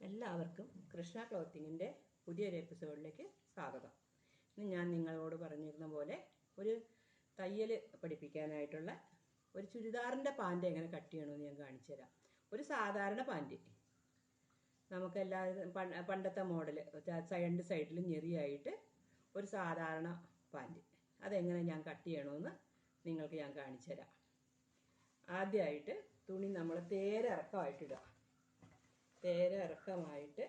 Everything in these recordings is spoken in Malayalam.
എല്ലാവർക്കും കൃഷ്ണ ക്ലോത്തിങ്ങിന്റെ പുതിയൊരു എപ്പിസോഡിലേക്ക് സ്വാഗതം. ഇന്ന് ഞാൻ നിങ്ങളോട് പറഞ്ഞിരുന്ന പോലെ ഒരു തയ്യൽ പഠിപ്പിക്കാനായിട്ടുള്ള ഒരു ചുരിദാറിന്റെ പാന്റ് എങ്ങനെ കട്ട് ചെയ്യണമെന്ന് ഞാൻ കാണിച്ചു തരാം. ഒരു സാധാരണ പാന്റ് നമുക്ക് എല്ലാ പണ്ടത്തെ മോഡൽ രണ്ട് സൈഡിലും ഞെറിയായിട്ട് ഒരു സാധാരണ പാന്റ് അതെങ്ങനെ ഞാൻ കട്ട് ചെയ്യണമെന്ന് നിങ്ങൾക്ക് ഞാൻ കാണിച്ചു തരാം. ആദ്യമായിട്ട് തുണി നമ്മൾ തേരെ തേര ഇറക്കമായിട്ട്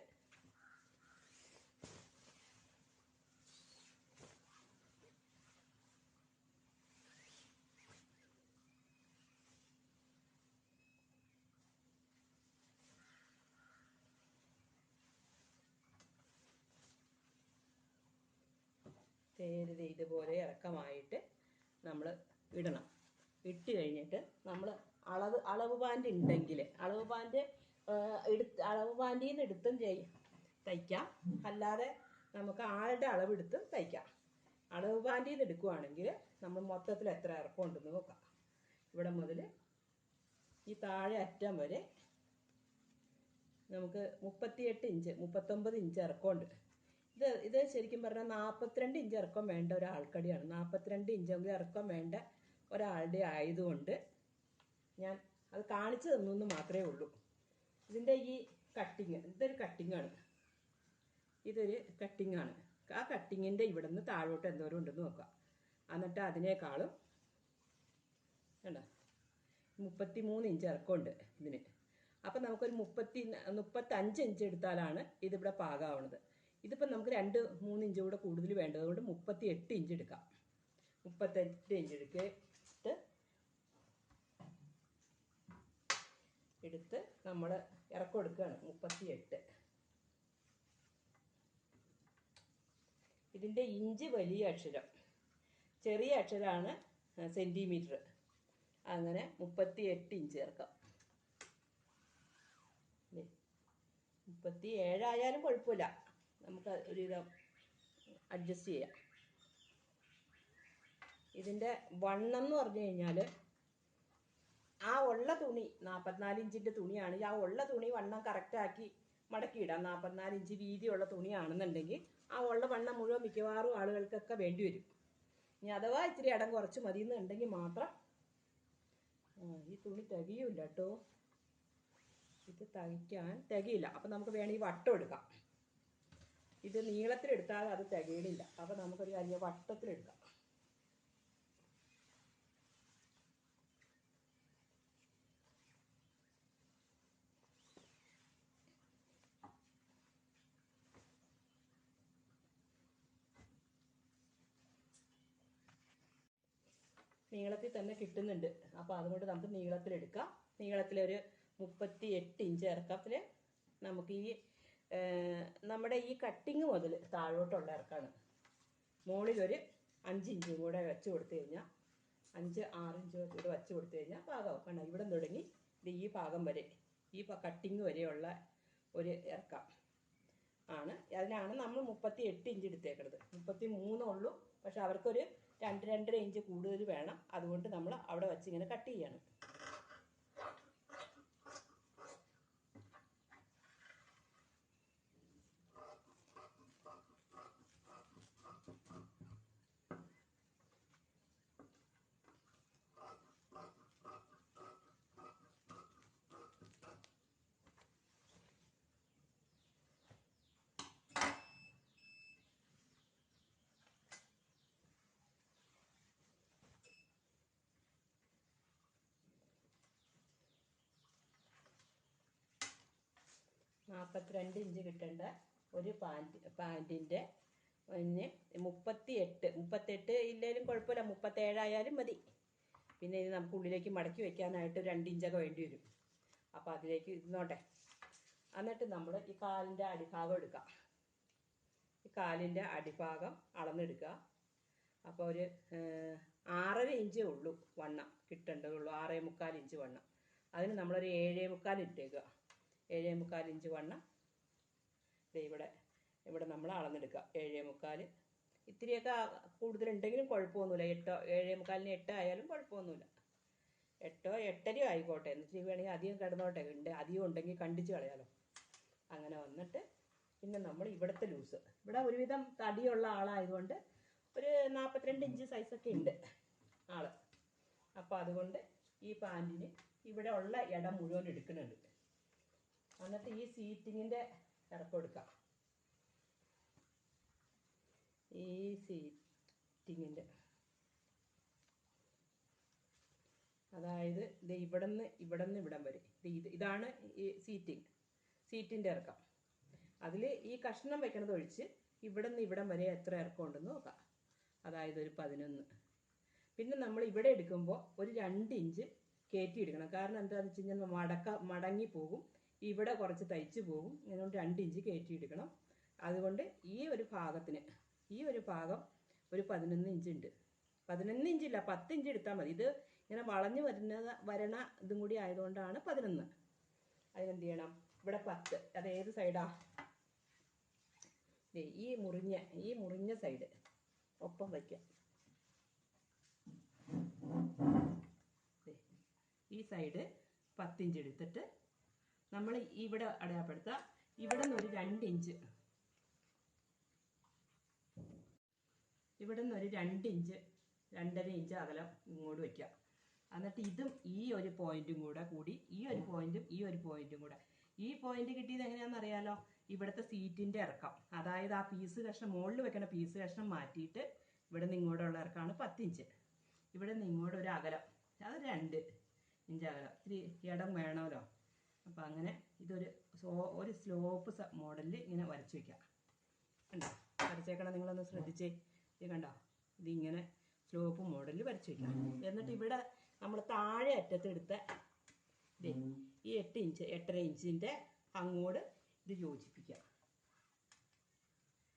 തേര് ദേ ഇതുപോലെ ഇറക്കമായിട്ട് നമ്മൾ ഇടണം. ഇട്ട് കഴിഞ്ഞിട്ട് നമ്മൾ അളവ് അളവ് പാന്റ് ഉണ്ടെങ്കിൽ അളവ് പാന്റ് എടുത്ത് അളവ് പാന്റിൽ നിന്ന് എടുത്തും ചെയ് തയ്ക്കാം. അല്ലാതെ നമുക്ക് ആളുടെ അളവെടുത്തും തയ്ക്കാം. അളവ് പാന്റിൽ എടുക്കുവാണെങ്കിൽ നമ്മൾ മൊത്തത്തിൽ എത്ര ഇറക്കം ഉണ്ടെന്ന് നോക്കാം. ഇവിടെ മുതൽ ഈ താഴെ അറ്റം വരെ നമുക്ക് മുപ്പത്തിയെട്ട് ഇഞ്ച് മുപ്പത്തൊമ്പത് ഇഞ്ച് ഇറക്കമുണ്ട്. ഇത് ഇത് ശരിക്കും പറഞ്ഞാൽ നാൽപ്പത്തിരണ്ട് ഇഞ്ച് ഇറക്കം വേണ്ട ഒരാൾക്കടിയാണ്. നാൽപ്പത്തിരണ്ട് ഇഞ്ചെങ്കിലും ഇറക്കം വേണ്ട ഒരാളുടെ ആയതുകൊണ്ട് ഞാൻ അത് കാണിച്ചു തന്നു എന്ന് മാത്രമേ ഉള്ളൂ. ഇതിന്റെ ഈ കട്ടിങ് ഇതൊരു കട്ടിങ്ങാണ് ഇതൊരു കട്ടിങ്ങാണ് ആ കട്ടിങ്ങിന്റെ ഇവിടെ നിന്ന് താഴോട്ട് എന്തോരം ഉണ്ടെന്ന് നോക്കാം. എന്നിട്ട് അതിനേക്കാളും കണ്ടോ? മുപ്പത്തി മൂന്ന് ഇഞ്ച് ഇറക്കമുണ്ട് ഇതിന്. അപ്പം നമുക്കൊരു മുപ്പത്തി മുപ്പത്തഞ്ച് ഇഞ്ച് എടുത്താലാണ് ഇതിവിടെ പാകാവണത്. ഇതിപ്പം നമുക്ക് രണ്ട് മൂന്ന് ഇഞ്ച് കൂടെ കൂടുതൽ വേണ്ടതുകൊണ്ട് മുപ്പത്തി എട്ട് ഇഞ്ച് എടുക്കാം. മുപ്പത്തെട്ട് ഇഞ്ച് എടുത്തിട്ട് എടുത്ത് നമ്മൾ ഇറക്കം എടുക്കുകയാണ് മുപ്പത്തി എട്ട് ഇതിന്റെ ഇഞ്ച് വലിയ അക്ഷരം. ചെറിയ അക്ഷരമാണ് സെന്റിമീറ്റർ അങ്ങനെ മുപ്പത്തി എട്ട് ഇഞ്ച് ചേർക്കാം. മുപ്പത്തി ഏഴായാലും കുഴപ്പമില്ല. നമുക്ക് ഒരു വിധം അഡ്ജസ്റ്റ് ചെയ്യാം. ഇതിന്റെ വണ്ണം എന്ന് പറഞ്ഞു കഴിഞ്ഞാൽ ആ ഉള്ള തുണി നാൽപ്പത്തിനാല് ഇഞ്ചിന്റെ തുണിയാണ്. ആ ഉള്ള തുണി വണ്ണം കറക്റ്റാക്കി മടക്കിയിടാം. നാൽപ്പത്തിനാല് ഇഞ്ച് വീതിയുള്ള തുണിയാണെന്നുണ്ടെങ്കിൽ ആ ഉള്ള വണ്ണം മുഴുവൻ മിക്കവാറും ആളുകൾക്കൊക്കെ വേണ്ടി വരും. ഇനി അഥവാ ഇച്ചിരി ഇടം കുറച്ച് മതി എന്നുണ്ടെങ്കിൽ മാത്രം ഈ തുണി തികയില്ല കേട്ടോ ഇത് തയ്ക്കാൻ തികയില്ല. അപ്പം നമുക്ക് വേണമെങ്കിൽ വട്ടം എടുക്കാം. ഇത് നീളത്തിലെടുത്താൽ അത് തികയണില്ല. അപ്പം നമുക്കൊരു കാര്യം വട്ടത്തിലെടുക്കാം. നീളത്തിൽ തന്നെ കിട്ടുന്നുണ്ട്. അപ്പോൾ അതുകൊണ്ട് നമുക്ക് നീളത്തിലെടുക്കാം നീളത്തിലൊരു മുപ്പത്തി എട്ട് ഇഞ്ച് ഇറക്കത്തിൽ നമുക്ക് ഈ നമ്മുടെ ഈ കട്ടിങ് മുതൽ താഴോട്ടുള്ള ഇറക്കാണ്. മുകളിലൊരു അഞ്ച് ഇഞ്ചും കൂടെ വെച്ച് കൊടുത്തു കഴിഞ്ഞാൽ അഞ്ച് ആറ് ഇഞ്ച് കൂടെ വെച്ച് കൊടുത്തു കഴിഞ്ഞാൽ പാകമാവും കാരണം ഇവിടെ തുടങ്ങി ഇത് ഈ ഭാഗം വരെ ഈ കട്ടിങ് വരെയുള്ള ഒരു ഇറക്കം ആണ്. അതിനാണ് നമ്മൾ മുപ്പത്തി എട്ട് ഇഞ്ച് എടുത്തേക്കുന്നത് മുപ്പത്തി മൂന്നുള്ളൂ പക്ഷെ അവർക്കൊരു രണ്ട് രണ്ടര ഇഞ്ച് കൂടുതൽ വേണം. അതുകൊണ്ട് നമ്മൾ അവിടെ വെച്ച് ഇങ്ങനെ കട്ട് ചെയ്യണം. നാൽപ്പത്തിരണ്ട് ഇഞ്ച് കിട്ടേണ്ട. ഒരു പാന്റ് പാന്റിന്റെ പിന്നെ മുപ്പത്തി എട്ട് മുപ്പത്തെട്ട് ഇല്ലെങ്കിലും കുഴപ്പമില്ല. മുപ്പത്തേഴായാലും മതി. പിന്നെ ഇത് നമുക്ക് ഉള്ളിലേക്ക് മടക്കി വെക്കാനായിട്ട് രണ്ട് ഇഞ്ചൊക്കെ വേണ്ടി വരും. അപ്പോൾ അതിലേക്ക് ഇരുന്നോട്ടെ. എന്നിട്ട് നമ്മൾ ഈ കാലിന്റെ അടിഭാഗം എടുക്കാം. ഈ കാലിന്റെ അടിഭാഗം അളന്നെടുക്കുക. അപ്പോൾ ഒരു ആറര ഇഞ്ചേ ഉള്ളൂ വണ്ണം കിട്ടേണ്ടതുള്ളൂ. ആറേ മുക്കാൽ ഇഞ്ച് വണ്ണം. അതിന് നമ്മളൊരു ഏഴേ മുക്കാൽ ഇട്ടേക്കുക. ഏഴേ മുക്കാൽ ഇഞ്ച് വണ്ണം. ഇവിടെ ഇവിടെ നമ്മൾ അളന്നെടുക്കുക. ഏഴേ മുക്കാൽ ഇത്തിരിയൊക്കെ കൂടുതലുണ്ടെങ്കിലും കുഴപ്പമൊന്നുമില്ല. എട്ടോ ഏഴേ മുക്കാലിന് എട്ട് ആയാലും കുഴപ്പമൊന്നുമില്ല. എട്ടോ എട്ടരയോ ആയിക്കോട്ടെ. എന്നിട്ട് വേണമെങ്കിൽ അധികം കിടന്നോട്ടെ. ഉണ്ട് അധികം ഉണ്ടെങ്കിൽ കണ്ടിച്ച് കളയാലോ. അങ്ങനെ വന്നിട്ട് പിന്നെ നമ്മൾ ഇവിടുത്തെ ലൂസ്. ഇവിടെ ഒരുവിധം തടിയുള്ള ആളായതുകൊണ്ട് ഒരു നാൽപ്പത്തിരണ്ട് ഇഞ്ച് സൈസൊക്കെ ഉണ്ട് ആൾ. അപ്പോൾ അതുകൊണ്ട് ഈ പാന്റിന് ഇവിടെ ഉള്ള ഇടം മുഴുവൻ എടുക്കുന്നുണ്ട്. എന്നിട്ട് ഈ സീറ്റിങ്ങിന്റെ ഇറക്കം എടുക്കാം ഈ സീറ്റിങ്ങിന്റെ അതായത് ഇത് ഇവിടുന്ന് ഇവിടുന്ന് ഇവിടം വരെ. ഇത് ഇത് ഇതാണ് ഈ സീറ്റിംഗ് സീറ്റിന്റെ ഇറക്കം. അതിൽ ഈ കഷ്ണം വെക്കണത് ഒഴിച്ച് ഇവിടുന്ന് ഇവിടം വരെ എത്ര ഇറക്കം ഉണ്ടെന്ന് നോക്കാം. അതായത് ഒരു പതിനൊന്ന്. പിന്നെ നമ്മൾ ഇവിടെ എടുക്കുമ്പോൾ ഒരു രണ്ട് ഇഞ്ച് കയറ്റി എടുക്കണം. കാരണം എന്താണെന്ന് വെച്ച് കഴിഞ്ഞാൽ മടക്ക മടങ്ങി പോകും. ഇവിടെ കുറച്ച് തയ്ച്ചു പോകും അതുകൊണ്ട് രണ്ട് ഇഞ്ച് കയറ്റി എടുക്കണം അതുകൊണ്ട് ഈ ഒരു ഭാഗത്തിന് ഈ ഒരു ഭാഗം ഒരു പതിനൊന്ന് ഇഞ്ച് ഉണ്ട് പതിനൊന്ന് ഇഞ്ചില്ല പത്ത് ഇഞ്ച് എടുത്താൽ മതി. ഇത് ഇങ്ങനെ വളഞ്ഞു വരുന്ന വരണ ഇതും കൂടി ആയതുകൊണ്ടാണ് പതിനൊന്ന്. അതിനെന്ത് ചെയ്യണം? ഇവിടെ പത്ത്. അത് ഏത് സൈഡാ? ഈ മുറിഞ്ഞ ഈ മുറിഞ്ഞ സൈഡ്. ഒപ്പം വയ്ക്കാം. ഈ സൈഡ് പത്തിഞ്ച് എടുത്തിട്ട് നമ്മൾ ഇവിടെ അടയാളപ്പെടുത്തുക. ഇവിടെ നിന്ന് ഒരു രണ്ട് ഇഞ്ച്. ഇവിടെ നിന്ന് ഒരു രണ്ട് ഇഞ്ച് രണ്ടര ഇഞ്ച് അകലം ഇങ്ങോട്ട് വയ്ക്കുക. എന്നിട്ട് ഇതും ഈ ഒരു പോയിന്റും കൂടെ കൂടി ഈ ഒരു പോയിന്റും ഈ ഒരു പോയിന്റും കൂടെ. ഈ പോയിന്റ് കിട്ടിയത് എങ്ങനെയാണെന്ന് അറിയാലോ? ഇവിടുത്തെ സീറ്റിന്റെ ഇറക്കം. അതായത് ആ പീസ് കഷ്ണം മുകളിൽ വെക്കണ പീസ് കഷ്ണം മാറ്റിയിട്ട് ഇവിടെ നിന്ന് ഇങ്ങോട്ടുള്ള ഇറക്കമാണ് പത്തിഞ്ച് ഇവിടെ നിന്ന് ഇങ്ങോട്ട് ഒരു അകലം. അത് രണ്ട് ഇഞ്ച് അകലം. ഇത്തിരി ഇടം വേണമല്ലോ. അപ്പം അങ്ങനെ ഇതൊരു സോ ഒരു സ്ലോപ്പ് മോഡലിൽ ഇങ്ങനെ വരച്ചു വെക്കാം. കണ്ടോ? വരച്ചേക്കണം നിങ്ങളൊന്ന് ശ്രദ്ധിച്ചേ. ഇത് കണ്ടോ? ഇതിങ്ങനെ സ്ലോപ്പ് മോഡലിൽ വരച്ചു വെക്കാം. എന്നിട്ട് ഇവിടെ നമ്മൾ താഴെ അറ്റത്തെടുത്ത ദേ ഈ എട്ട് ഇഞ്ച് എട്ടര ഇഞ്ചിന്റെ അങ്ങോട്ട് ഇത് യോജിപ്പിക്കുക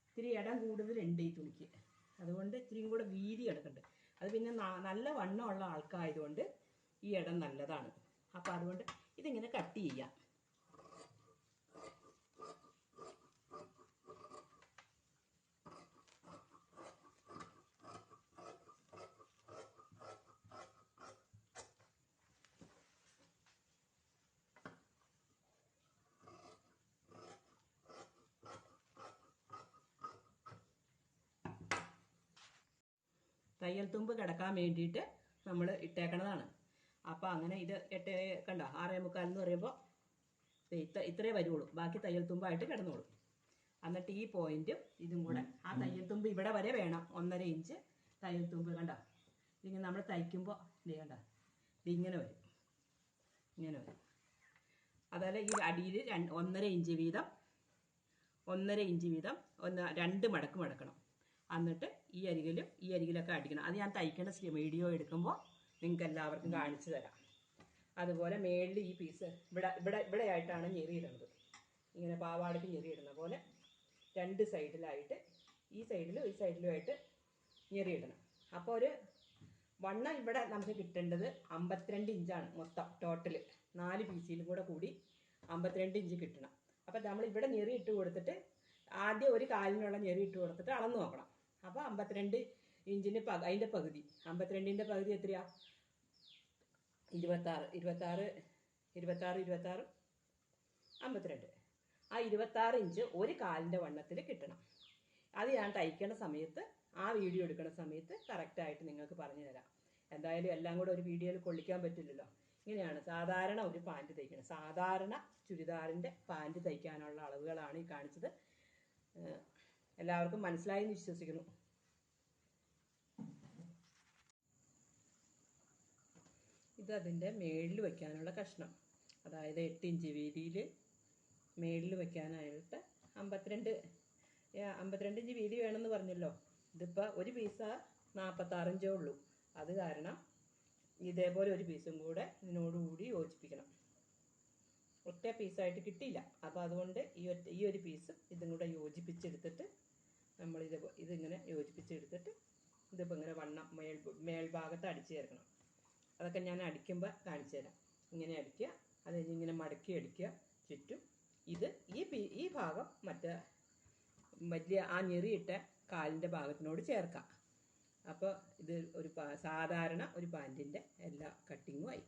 ഇത്തിരി ഇടം കൂടുതലുണ്ട് ഈ തുണിക്ക്. അതുകൊണ്ട് ഇത്തിരിയും കൂടെ വീതി കിടക്കുന്നുണ്ട് അത് പിന്നെ നല്ല വണ്ണമുള്ള ആൾക്കായതുകൊണ്ട് ഈ ഇടം നല്ലതാണ്. അപ്പം അതുകൊണ്ട് ഇതിങ്ങനെ കട്ട് ചെയ്യാം. തയ്യൽ തുമ്പ് കിടക്കാൻ വേണ്ടിയിട്ട് നമ്മൾ ഇട്ടേക്കണതാണ്. അപ്പോൾ അങ്ങനെ ഇത് എട്ട് കണ്ട? ആറേ മുക്കാൽ എന്ന് പറയുമ്പോൾ ഇത്ര ഇത്രേ വരുള്ളൂ ബാക്കി തയ്യൽ തുമ്പായിട്ട് കിടന്നോളും. എന്നിട്ട് ഈ പോയിന്റും ഇതും കൂടെ. ആ തയ്യൽ തുമ്പ് ഇവിടെ വരെ വേണം. ഒന്നര ഇഞ്ച് തയ്യൽ തുമ്പ് കണ്ടോ? ഇതിങ്ങനെ നമ്മൾ തയ്ക്കുമ്പോൾ ഇത് കണ്ടോ? ഇതിങ്ങനെ വരും. ഇങ്ങനെ വരും. അതുപോലെ ഈ അടിയിൽ രണ്ട് ഒന്നര ഇഞ്ച് വീതം ഒന്നര ഇഞ്ച് വീതം ഒന്ന് രണ്ട് മടക്ക് മടക്കണം. എന്നിട്ട് ഈ അരികിലും ഈ അരികിലൊക്കെ അടിക്കണം. അത് ഞാൻ തയ്ക്കേണ്ട വീഡിയോ എടുക്കുമ്പോൾ നിങ്ങൾക്ക് എല്ലാവർക്കും കാണിച്ചു തരാം. അതുപോലെ മേളിൽ ഈ പീസ് ഇവിടെ ഇവിടെ ഇവിടെ ആയിട്ടാണ് ഞെറിയിടുന്നത് ഇങ്ങനെ പാവാടയ്ക്ക് ഞെറിയിടുന്ന പോലെ രണ്ട് സൈഡിലായിട്ട് ഈ സൈഡിലും ഈ സൈഡിലും ആയിട്ട് ഞെറിയിടണം അപ്പോൾ ഒരു വണ്ണം ഇവിടെ നമുക്ക് കിട്ടേണ്ടത് അമ്പത്തിരണ്ട് ഇഞ്ചാണ് മൊത്തം ടോട്ടൽ നാല് പീസിലും കൂടെ കൂടി അമ്പത്തിരണ്ട് ഇഞ്ച് കിട്ടണം. അപ്പോൾ നമ്മൾ ഇവിടെ ഞെറി ഇട്ട് കൊടുത്തിട്ട് ആദ്യം ഒരു കാലിനുള്ള ഞെറി ഇട്ട് കൊടുത്തിട്ട് അളന്ന് നോക്കണം. അപ്പോൾ അമ്പത്തിരണ്ട് ഇഞ്ചിന് പക അതിന്റെ പകുതി. അമ്പത്തിരണ്ടിന്റെ പകുതി എത്രയാ? ഇരുപത്താറ് ഇരുപത്താറ് ഇരുപത്താറ് ഇരുപത്താറ് അമ്പത്തിരണ്ട്. ആ ഇരുപത്താറ് ഇഞ്ച് ഒരു കാലിന്റെ വണ്ണത്തിൽ കിട്ടണം. അത് ഞാൻ തയ്ക്കണ സമയത്ത് ആ വീഡിയോ എടുക്കുന്ന സമയത്ത് കറക്റ്റായിട്ട് നിങ്ങൾക്ക് പറഞ്ഞു തരാം. എന്തായാലും എല്ലാം കൂടെ ഒരു വീഡിയോയിൽ കൊള്ളിക്കാൻ പറ്റില്ലല്ലോ. ഇങ്ങനെയാണ് സാധാരണ ഒരു പാന്റ് തയ്ക്കണം സാധാരണ ചുരിദാറിന്റെ പാന്റ് തയ്ക്കാനുള്ള അളവുകളാണ് ഈ കാണിച്ചത്. എല്ലാവർക്കും മനസ്സിലായി എന്ന് വിശ്വസിക്കുന്നു. ഇത് അതിന്റെ മേളിൽ വയ്ക്കാനുള്ള കഷ്ണം. അതായത് എട്ട് ഇഞ്ച് വീതിയിൽ മേളിൽ വയ്ക്കാനായിട്ട് അമ്പത്തിരണ്ട് അമ്പത്തിരണ്ട് ഇഞ്ച് വീതി വേണമെന്ന് പറഞ്ഞല്ലോ. ഇതിപ്പോൾ ഒരു പീസ നാൽപ്പത്താറിഞ്ചേ ഉള്ളൂ. അത് കാരണം ഇതേപോലെ ഒരു പീസും കൂടെ ഇതിനോടുകൂടി യോജിപ്പിക്കണം. ഒറ്റ പീസായിട്ട് കിട്ടിയില്ല. അപ്പോൾ അതുകൊണ്ട് ഈ ഒറ്റ ഈ ഒരു പീസ് ഇതും കൂടെ യോജിപ്പിച്ചെടുത്തിട്ട് നമ്മൾ ഇത് ഇതിങ്ങനെ യോജിപ്പിച്ചെടുത്തിട്ട് ഇതിപ്പോൾ ഇങ്ങനെ വണ്ണം മേൽ മേൽഭാഗത്ത് അടിച്ചു ചേർക്കണം. അതൊക്കെ ഞാൻ അടിക്കുമ്പോൾ കാണിച്ചു തരാം. ഇങ്ങനെ അടിക്കുക അത് ഇങ്ങനെ മടക്കി അടിക്കുക. ചുറ്റും ഇത് ഈ ഈ ഭാഗം മറ്റേ വലിയ ആ ഞെറിയിട്ട കാലിന്റെ ഭാഗത്തിനോട് ചേർക്കാം. അപ്പോൾ ഇത് ഒരു സാധാരണ ഒരു പാന്റിന്റെ എല്ലാ കട്ടിങ്ങും ആയി.